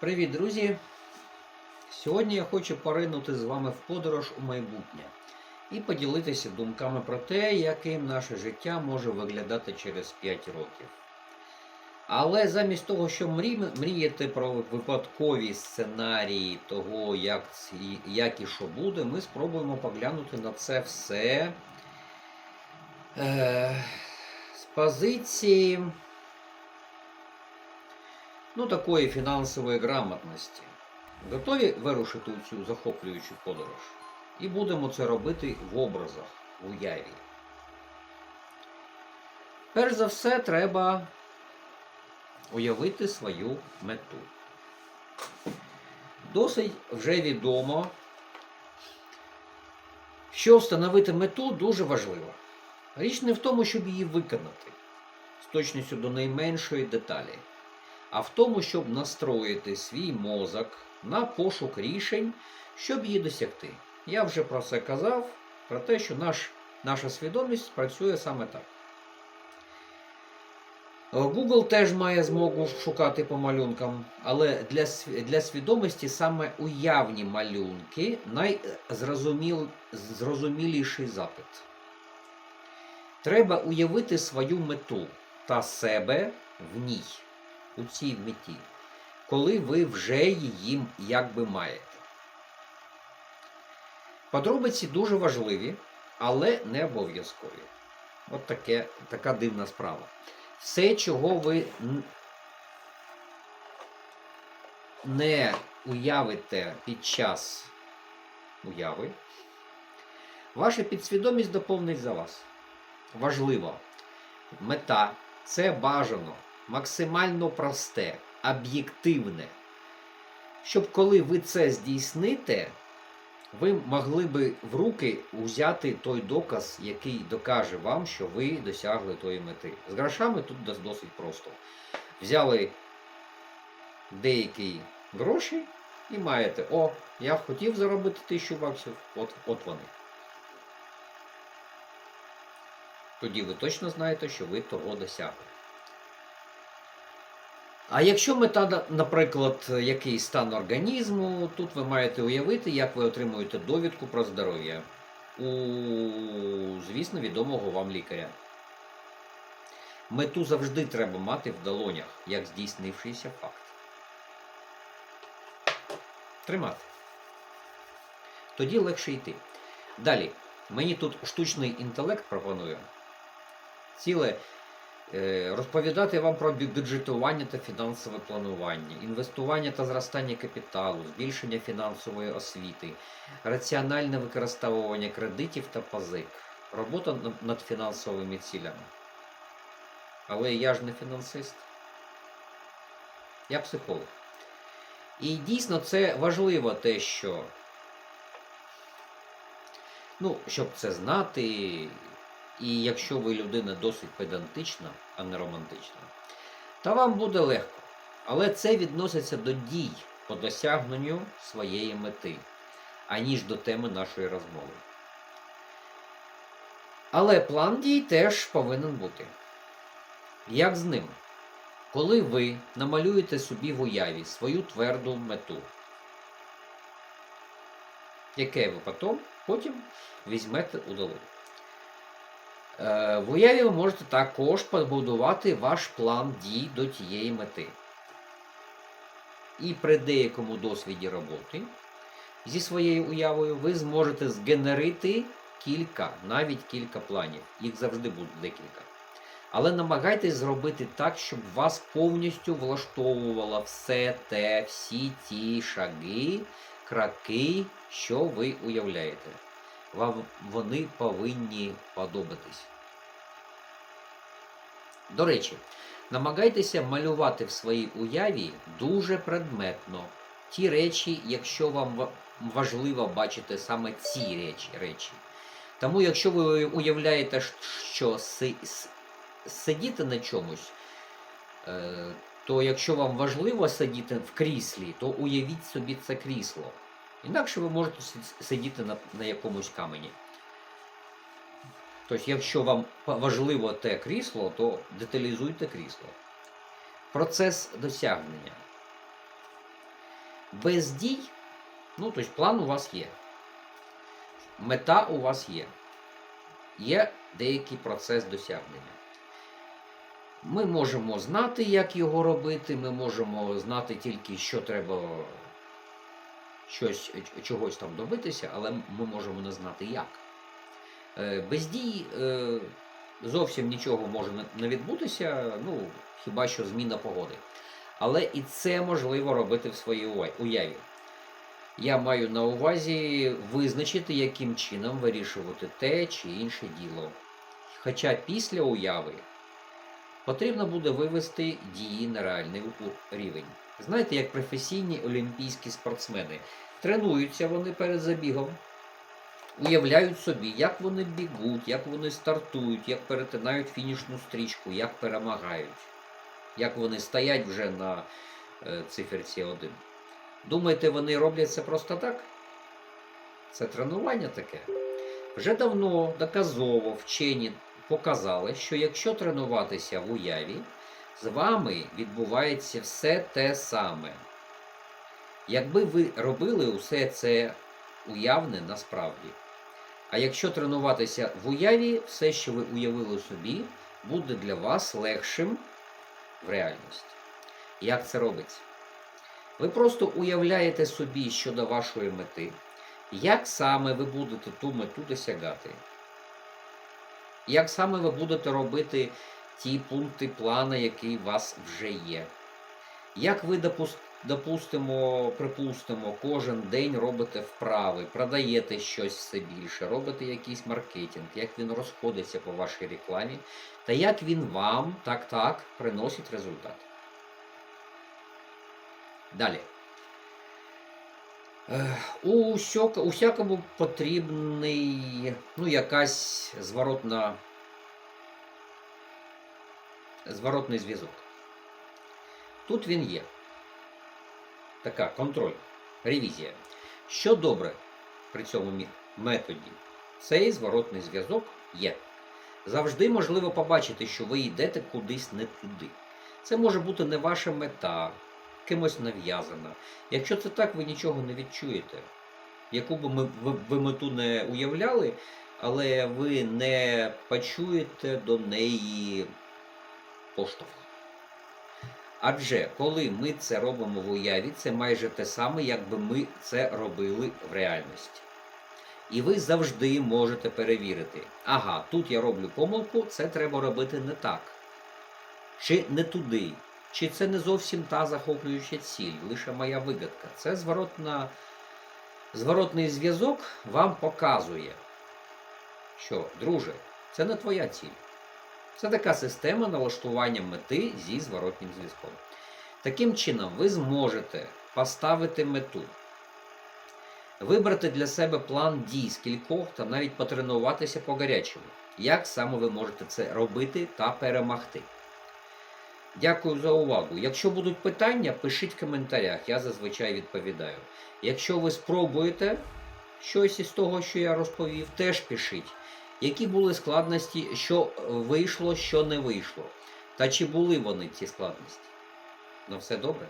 Привіт, друзі! Сьогодні я хочу поринути з вами в подорож у майбутнє і поділитися думками про те, яким наше життя може виглядати через 5 років. Але замість того, мрі- мріяти про випадкові сценарії того, як, як і що буде, ми спробуємо поглянути на це все е, з позиції ну, такої фінансової грамотності. Готові вирушити у цю захоплюючу подорож? І будемо це робити в образах, в уяві. Перш за все, треба уявити свою мету. Досить вже відомо, що встановити мету дуже важливо. Річ не в тому, щоб її виконати з точністю до найменшої деталі а в тому, щоб настроїти свій мозок на пошук рішень, щоб її досягти. Я вже про це казав, про те, що наш, наша свідомість працює саме так. Е, Google теж має змогу шукати по малюнкам, але для, для свідомості саме уявні малюнки найзрозуміліший запит. Треба уявити свою мету та себе в ній у цій меті, коли ви вже її якби маєте. Подробиці дуже важливі, але не обов'язкові. От таке, така дивна справа. Все, чого ви не уявите під час уяви, ваша підсвідомість доповнить за вас. Важливо. Мета це бажано максимально просте, об'єктивне. Щоб коли ви це здійсните, ви могли би в руки взяти той доказ, який докаже вам, що ви досягли тої мети. З грошами тут досить просто. Взяли деякі гроші і маєте, о, я хотів заробити тисячу баксів, от, от вони. Тоді ви точно знаєте, що ви того досягли. А якщо мета, наприклад, якийсь стан організму, тут ви маєте уявити, як ви отримуєте довідку про здоров'я у, звісно, відомого вам лікаря. Мету завжди треба мати в долонях, як здійснившийся факт. Тримати. Тоді легше йти. Далі. Мені тут штучний інтелект пропонує ціле розповідати вам про бюджетування та фінансове планування, інвестування та зростання капіталу, збільшення фінансової освіти, раціональне використовування кредитів та позик, робота над фінансовими цілями. Але я ж не фінансист. Я психолог. І дійсно це важливо те, що ну, щоб це знати, і якщо ви людина досить педантична, а не романтична, то вам буде легко. Але це відноситься до дій по досягненню своєї мети, аніж до теми нашої розмови. Але план дій теж повинен бути. Як з ним? Коли ви намалюєте собі в уяві свою тверду мету, яке ви потім, потім візьмете у долоні. Е, В уяві ви можете також побудувати ваш план дій до тієї мети. І при деякому досвіді роботи зі своєю уявою ви зможете згенерити кілька, навіть кілька планів. Їх завжди буде декілька. Але намагайтесь зробити так, щоб вас повністю влаштовувало все те, всі ті шаги, кроки, що ви уявляєте. Вам вони повинні подобатись. До речі, намагайтеся малювати в своїй уяві дуже предметно ті речі, якщо вам важливо бачити саме ці речі. речі. Тому, якщо ви уявляєте, що си- сидіти на чомусь, е, то якщо вам важливо сидіти в кріслі, то уявіть собі це крісло. Інакше ви можете сидіти на, на якомусь камені. Тобто, якщо вам важливо те крісло, то деталізуйте крісло. Процес досягнення. Без дій, ну, тобто план у вас є. Мета у вас є. Є деякий процес досягнення. Ми можемо знати, як його робити, ми можемо знати тільки, що треба щось, чогось там добитися, але ми можемо не знати як. Е, Без дій е, зовсім нічого може не відбутися, ну, хіба що зміна погоди. Але і це можливо робити в своїй уяві. Я маю на увазі визначити, яким чином вирішувати те чи інше діло. Хоча після уяви потрібно буде вивести дії на реальний рівень. Знаєте, як професійні олімпійські спортсмени. Тренуються вони перед забігом, уявляють собі, як вони бігуть, як вони стартують, як перетинають фінішну стрічку, як перемагають, як вони стоять вже на е, циферці 1. Думаєте, вони роблять це просто так? Це тренування таке. Вже давно доказово вчені показали, що якщо тренуватися в уяві, з вами відбувається все те саме. Якби ви робили усе це уявне насправді. А якщо тренуватися в уяві, все, що ви уявили собі, буде для вас легшим в реальності. Як це робиться? Ви просто уявляєте собі щодо вашої мети, як саме ви будете ту мету досягати. Як саме ви будете робити ті пункти плана, які у вас вже є. Як ви, допус- допустимо, припустимо, кожен день робите вправи, продаєте щось все більше, робите якийсь маркетинг, як він розходиться по вашій рекламі, та як він вам так-так приносить результат. Далі. У усякому потрібний ну, якась зворотна, зворотний зв'язок. Тут він є. Така контроль, ревізія. Що добре при цьому методі? Цей зворотний зв'язок є. Завжди можливо побачити, що ви йдете кудись не туди. Це може бути не ваша мета, кимось нав'язана. Якщо це так, ви нічого не відчуєте. Яку би ми, ви, ви мету не уявляли, але ви не почуєте до неї поштовх. Адже коли ми це робимо в уяві, це майже те саме, якби ми це робили в реальності. І ви завжди можете перевірити, ага, тут я роблю помилку, це треба робити не так. Чи не туди, чи це не зовсім та захоплююча ціль, лише моя вигадка. Це зворотна, зворотний зв'язок вам показує, що, друже, це не твоя ціль. Це така система налаштування мети зі зворотнім зв'язком. Таким чином, ви зможете поставити мету, вибрати для себе план дій з кількох та навіть потренуватися по гарячому. Як саме ви можете це робити та перемогти? Дякую за увагу. Якщо будуть питання, пишіть в коментарях, я зазвичай відповідаю. Якщо ви спробуєте щось із того, що я розповів, теж пишіть. Які були складності, що вийшло, що не вийшло. Та чи були вони ці складності? На все добре?